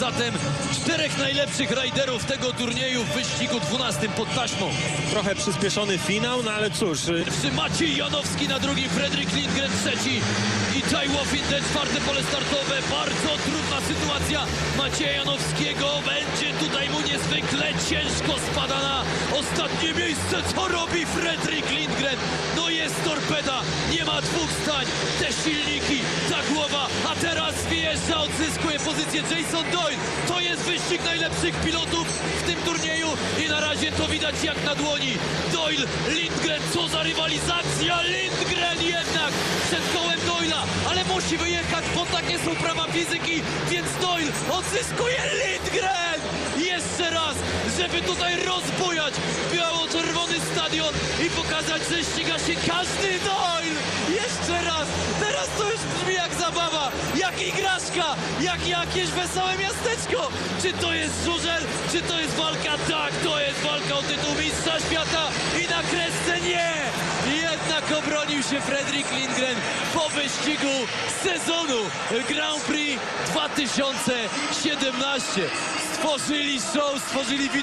zatem czterech najlepszych rajderów tego turnieju w wyścigu 12 pod taśmą. Trochę przyspieszony finał, no ale cóż, y, Pierwszy Maciej Janowski na drugim, Fredrik Lindgren trzeci i Tai Wofin ten czwarte pole startowe. Bardzo trudna sytuacja Macieja Janowskiego. Będzie tutaj mu niezwykle ciężko spada na ostatnie miejsce. Co robi Fredrik Lindgren? Jest torpeda, nie ma dwóch stań. Te silniki, ta głowa, a teraz wjeżdża, odzyskuje pozycję Jason Doyle. To jest wyścig najlepszych pilotów w tym turnieju i na razie to widać jak na dłoni. Doyle, Lindgren, co za rywalizacja! Lindgren jednak przed kołem Doyla, ale musi wyjechać, bo takie są prawa fizyki, więc Doyle odzyskuje Lindgren! Jeszcze raz, żeby tutaj rozbujać stadion i pokazać, że ściga się każdy Doyle! Jeszcze raz! Teraz to już brzmi jak zabawa, jak igraszka, jak jakieś wesołe miasteczko! Czy to jest żużel, czy to jest walka? Tak, to jest walka o tytuł mistrza świata i na kresce nie! Jednak obronił się Fredrik Lindgren po wyścigu sezonu Grand Prix 2017. Stworzyli show, stworzyli widok.